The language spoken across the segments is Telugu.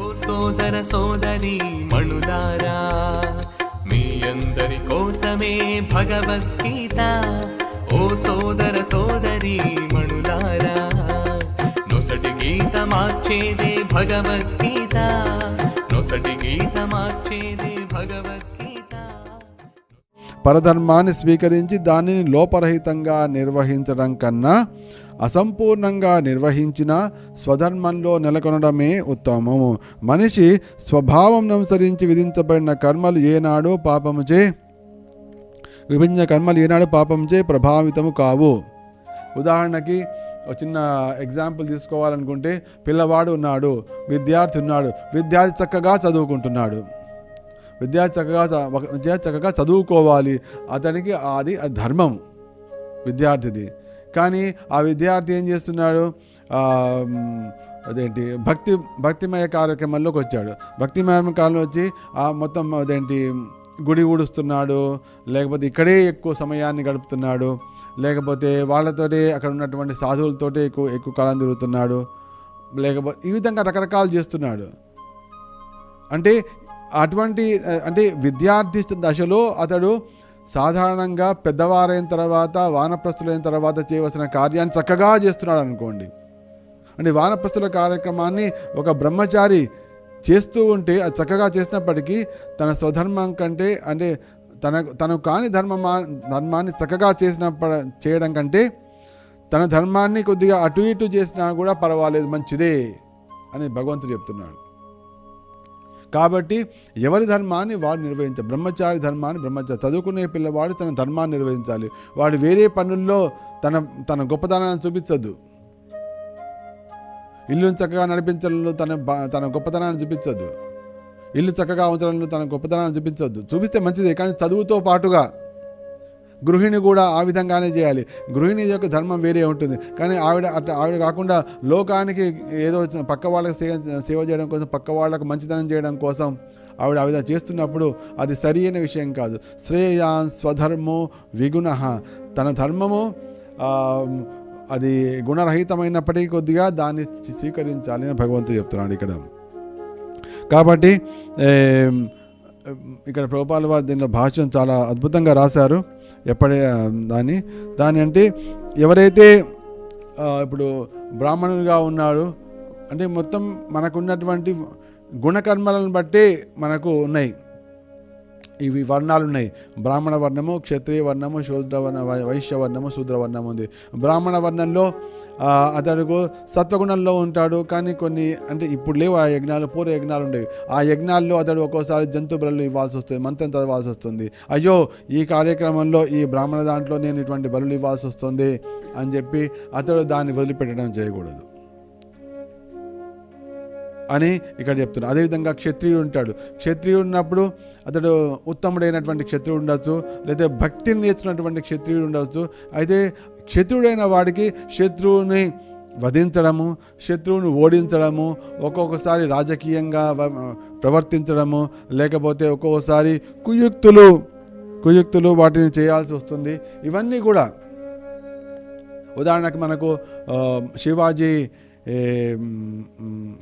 ఓ సోదర సోదరి మణులారా మీ అందరి కోసమే భగవద్గీత. ఓ సోదర సోదరి మణులారా నొసటి గీత మార్చేదే భగవద్గీత. నొసటి గీత మార్చేదే భగవద్గీత. పరధర్మాన్ని స్వీకరించి దానిని లోపరహితంగా నిర్వహించడం కన్నా అసంపూర్ణంగా నిర్వహించిన స్వధర్మంలో నెలకొనడమే ఉత్తమము. మనిషి స్వభావం అనుసరించి విధించబడిన కర్మలు ఏనాడు పాపముచే విభిన్న కర్మలు ఏనాడు పాపంచే ప్రభావితము కావు. ఉదాహరణకి ఒక చిన్న ఎగ్జాంపుల్ తీసుకోవాలనుకుంటే పిల్లవాడు ఉన్నాడు విద్యార్థి ఉన్నాడు విద్యార్థి చక్కగా చదువుకుంటున్నాడు. విద్యార్థి చక్కగా విద్యార్థి చక్కగా చదువుకోవాలి. అతనికి అది అది ధర్మం. విద్యార్థిది. కానీ ఆ విద్యార్థి ఏం చేస్తున్నాడు? అదేంటి? భక్తి భక్తిమయ కార్యక్రమంలోకి వచ్చాడు. భక్తిమయ కాలంలో వచ్చి ఆ మొత్తం అదేంటి? గుడి ఊడుస్తున్నాడు. లేకపోతే ఇక్కడే ఎక్కువ సమయాన్ని గడుపుతున్నాడు. లేకపోతే వాళ్ళతోటే అక్కడ ఉన్నటువంటి సాధువులతోటే ఎక్కువ ఎక్కువ కాలం తిరుగుతున్నాడు. లేకపోతే ఈ విధంగా రకరకాలు చేస్తున్నాడు. అంటే అటువంటి అంటే విద్యార్థి దశలో అతడు సాధారణంగా పెద్దవారైన తర్వాత వానప్రస్తులైన తర్వాత చేయవలసిన కార్యాన్ని చక్కగా చేస్తున్నాడు అనుకోండి. అంటే వానప్రస్తుల కార్యక్రమాన్ని ఒక బ్రహ్మచారి చేస్తూ ఉంటే అది చక్కగా చేసినప్పటికీ తన స్వధర్మం కంటే అంటే తన తను కాని ధర్మమా ధర్మాన్ని చక్కగా చేసినప్ప చేయడం కంటే తన ధర్మాన్ని కొద్దిగా అటు ఇటు చేసినా కూడా పర్వాలేదు మంచిదే అని భగవంతుడు చెప్తున్నాడు. కాబట్టి ఎవరి ధర్మాన్ని వాడు నిర్వహించాలి? బ్రహ్మచారి ధర్మాన్ని బ్రహ్మచారి. చదువుకునే పిల్లవాడు తన ధర్మాన్ని నిర్వహించాలి. వాడు వేరే పనుల్లో తన తన గొప్పతనాన్ని చూపించద్దు ఇల్లును చక్కగా నడిపించడంలో తన తన గొప్పతనాన్ని చూపించద్దు ఇల్లు చక్కగా ఉంచడంలో తన గొప్పతనాన్ని చూపించద్దు చూపిస్తే మంచిదే కానీ చదువుతో పాటుగా గృహిణి కూడా ఆ విధంగానే చేయాలి. గృహిణి యొక్క ధర్మం వేరే ఉంటుంది. కానీ ఆవిడ అట్లా ఆవిడ కాకుండా లోకానికి ఏదో పక్క వాళ్ళకి సేవ సేవ చేయడం కోసం పక్క వాళ్ళకు మంచితనం చేయడం కోసం ఆవిడ ఆ చేస్తున్నప్పుడు అది సరి అయిన విషయం కాదు. శ్రేయాన్ స్వధర్మో విగుణ. తన ధర్మము అది గుణరహితమైనప్పటికీ కొద్దిగా దాన్ని స్వీకరించాలి అని భగవంతుడు చెప్తున్నాడు ఇక్కడ. కాబట్టి ఇక్కడ ప్రభుపాల వారు దీనిలో భాష్యం చాలా అద్భుతంగా రాశారు. ఎప్పటి దాన్ని. దాని అంటే ఎవరైతే ఇప్పుడు బ్రాహ్మణులుగా ఉన్నాడు అంటే మొత్తం మనకున్నటువంటి గుణకర్మలను బట్టి మనకు ఉన్నాయి. ఇవి వర్ణాలు ఉన్నాయి. బ్రాహ్మణ వర్ణము క్షత్రియ వర్ణము శూద్ర వర్ణ వైశ్య వర్ణము శూద్ర వర్ణం ఉంది. బ్రాహ్మణ వర్ణంలో అతడు సత్వగుణంలో ఉంటాడు. కానీ కొన్ని అంటే ఇప్పుడు లేవు ఆ యజ్ఞాలు పూర్వ యజ్ఞాలు ఉండేవి. ఆ యజ్ఞాల్లో అతడు ఒక్కోసారి జంతు బలులు ఇవ్వాల్సి వస్తుంది మంత్రం చదవాల్సి వస్తుంది. అయ్యో ఈ కార్యక్రమంలో ఈ బ్రాహ్మణ దాంట్లో నేను ఇటువంటి బలులు ఇవ్వాల్సి వస్తుంది అని చెప్పి అతడు దాన్ని వదిలిపెట్టడం చేయకూడదు. అని ఇక్కడ చెప్తున్నారు. అదేవిధంగా క్షత్రియుడు ఉంటాడు. క్షత్రియుడు ఉన్నప్పుడు అతడు ఉత్తముడైనటువంటి క్షత్రియుడు ఉండొచ్చు లేదా భక్తిని నేర్చుకున్నటువంటి క్షత్రియుడు ఉండవచ్చు. అయితే క్షత్రుడైన వాడికి శత్రువుని వధించడము శత్రువును ఓడించడము ఒక్కొక్కసారి రాజకీయంగా ప్రవర్తించడము లేకపోతే ఒక్కొక్కసారి కుయుక్తులు కుయుక్తులు వాటిని చేయాల్సి వస్తుంది. ఇవన్నీ కూడా ఉదాహరణకు మనకు శివాజీ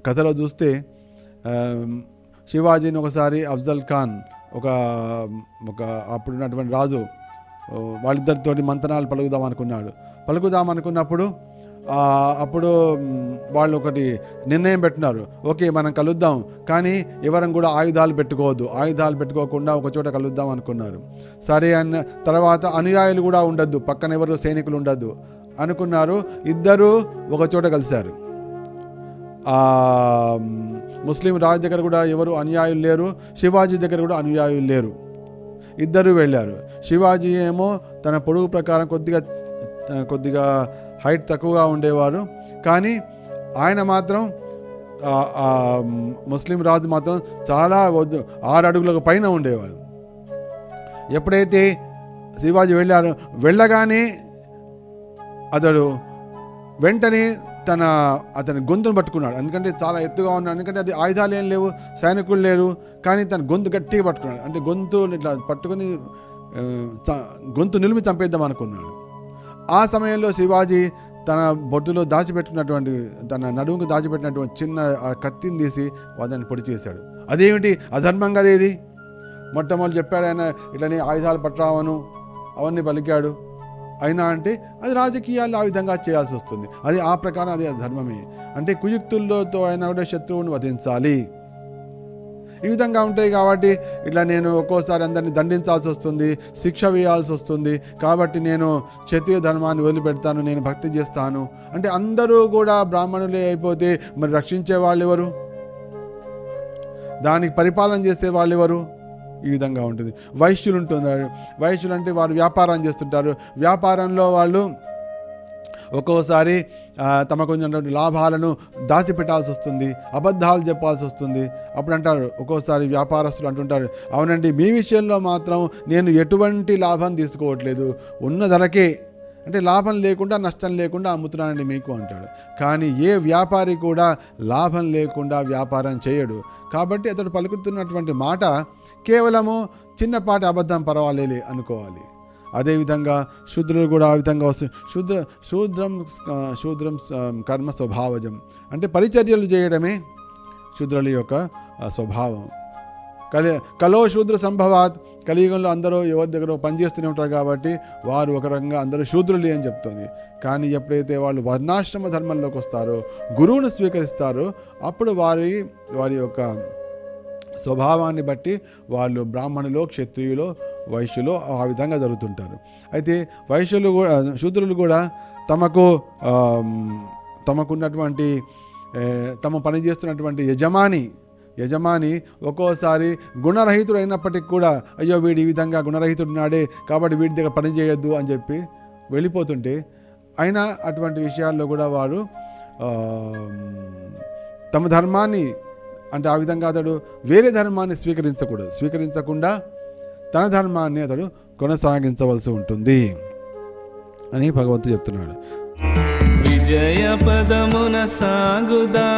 కథలో చూస్తే శివాజీని ఒకసారి అఫ్జల్ ఖాన్ ఒక ఒక అప్పుడున్నటువంటి రాజు వాళ్ళిద్దరితో మంతనాలు పలుకుదాం అనుకున్నాడు. పలుకుదాం అనుకున్నప్పుడు అప్పుడు వాళ్ళు ఒకటి నిర్ణయం పెట్టినారు ఓకే మనం కలుద్దాం కానీ ఎవరం కూడా ఆయుధాలు పెట్టుకోవద్దు. ఆయుధాలు పెట్టుకోకుండా ఒక చోట కలుద్దాం అనుకున్నారు. సరే అన్న తర్వాత అనుయాయులు కూడా ఉండద్దు పక్కన ఎవరు సైనికులు ఉండద్దు అనుకున్నారు. ఇద్దరు ఒక చోట కలిశారు. ముస్లిం రాజు దగ్గర కూడా ఎవరు అనుయాయులు లేరు శివాజీ దగ్గర కూడా అనుయాయులు లేరు. ఇద్దరు వెళ్ళారు. శివాజీ ఏమో తన పొడుగు ప్రకారం కొద్దిగా కొద్దిగా హైట్ తక్కువగా ఉండేవారు. కానీ ఆయన మాత్రం ముస్లిం రాజు మాత్రం చాలా వద్దు- ఆరు అడుగులకు పైన ఉండేవాడు ఎప్పుడైతే శివాజీ వెళ్ళారో వెళ్ళగానే అతడు వెంటనే తన అతని గొంతును పట్టుకున్నాడు. ఎందుకంటే చాలా ఎత్తుగా ఉన్నాడు. ఎందుకంటే అది ఆయుధాలు ఏం లేవు సైనికులు లేరు కానీ తన గొంతు గట్టిగా పట్టుకున్నాడు. అంటే గొంతు ఇట్లా పట్టుకుని గొంతు నిలిమి చంపేద్దాం అనుకున్నాడు. ఆ సమయంలో శివాజీ తన బొడ్డులో దాచిపెట్టుకున్నటువంటి తన నడుముకు దాచిపెట్టినటువంటి చిన్న కత్తిని తీసి వాదాన్ని పొడి చేశాడు. అదేమిటి? అధర్మం కదా ఇది మొట్టమొదటి చెప్పాడు ఆయన ఇట్లనే ఆయుధాలు పట్టరావను అవన్నీ పలికాడు. అయినా అంటే అది రాజకీయాలు ఆ విధంగా చేయాల్సి వస్తుంది. అది ఆ ప్రకారం అది ధర్మమే. అంటే కుయుక్తులతో అయినా కూడా శత్రువును వధించాలి. ఈ విధంగా ఉంటాయి కాబట్టి ఇట్లా నేను ఒక్కోసారి అందరిని దండించాల్సి వస్తుంది శిక్ష వేయాల్సి వస్తుంది. కాబట్టి నేను క్షత్రియ ధర్మాన్ని వదిలిపెడతాను నేను భక్తి చేస్తాను. అంటే అందరూ కూడా బ్రాహ్మణులే అయిపోతే మరి రక్షించే వాళ్ళు ఎవరు? దానికి పరిపాలన చేసే వాళ్ళు ఎవరు? ఈ విధంగా ఉంటుంది. వైశ్యులు ఉంటున్నారు. వైశ్యులు అంటే వారు వ్యాపారం చేస్తుంటారు. వ్యాపారంలో వాళ్ళు ఒక్కోసారి తమ తమకు ఉన్నటువంటి లాభాలను దాచిపెట్టాల్సి వస్తుంది. అబద్ధాలు చెప్పాల్సి వస్తుంది. అప్పుడు అంటారు ఒక్కోసారి వ్యాపారస్తులు అంటుంటారు అవునండి మీ విషయంలో మాత్రం నేను ఎటువంటి లాభం తీసుకోవట్లేదు. ఉన్న ధరకే అంటే లాభం లేకుండా నష్టం లేకుండా అమ్ముతున్నానండి మీకు అంటాడు. కానీ ఏ వ్యాపారి కూడా లాభం లేకుండా వ్యాపారం చేయడు. కాబట్టి అతడు పలుకుతున్నటువంటి మాట కేవలము చిన్నపాటి అబద్ధం పర్వాలేదు అనుకోవాలి. అదేవిధంగా శూద్రులు కూడా ఆ విధంగా వస్తుంది శూద్ర శూద్రం శూద్రం కర్మ స్వభావజం. అంటే పరిచర్యలు చేయడమే శూద్రుల యొక్క స్వభావం. కలి కలో శూద్ర సంభవాత్ కలియుగంలో అందరూ ఎవరి దగ్గర పనిచేస్తూనే ఉంటారు కాబట్టి వారు ఒక రకంగా అందరూ శూద్రులే అని చెప్తుంది. కానీ ఎప్పుడైతే వాళ్ళు వర్ణాశ్రమ ధర్మంలోకి వస్తారో గురువును స్వీకరిస్తారో అప్పుడు వారి వారి యొక్క స్వభావాన్ని బట్టి వాళ్ళు బ్రాహ్మణులో క్షత్రియులో వైశ్యులో ఆ విధంగా జరుగుతుంటారు. అయితే వైశ్యులు కూడా శూద్రులు కూడా తమకు తమకున్నటువంటి తమ పని చేస్తున్నటువంటి యజమాని యజమాని ఒక్కోసారి గుణరహితుడు అయినప్పటికీ కూడా అయ్యో వీడు ఈ విధంగా గుణరహితుడు నాడే కాబట్టి వీడి దగ్గర పని చేయొద్దు అని చెప్పి వెళ్ళిపోతుంటే అయినా అటువంటి విషయాల్లో కూడా వారు తమ ధర్మాన్ని అంటే ఆ విధంగా అతడు వేరే ధర్మాన్ని స్వీకరించకూడదు. స్వీకరించకుండా తన ధర్మాన్ని అతడు కొనసాగించవలసి ఉంటుంది అని భగవంతుడు చెప్తున్నాడు. విజయ పదమున సాగుదా?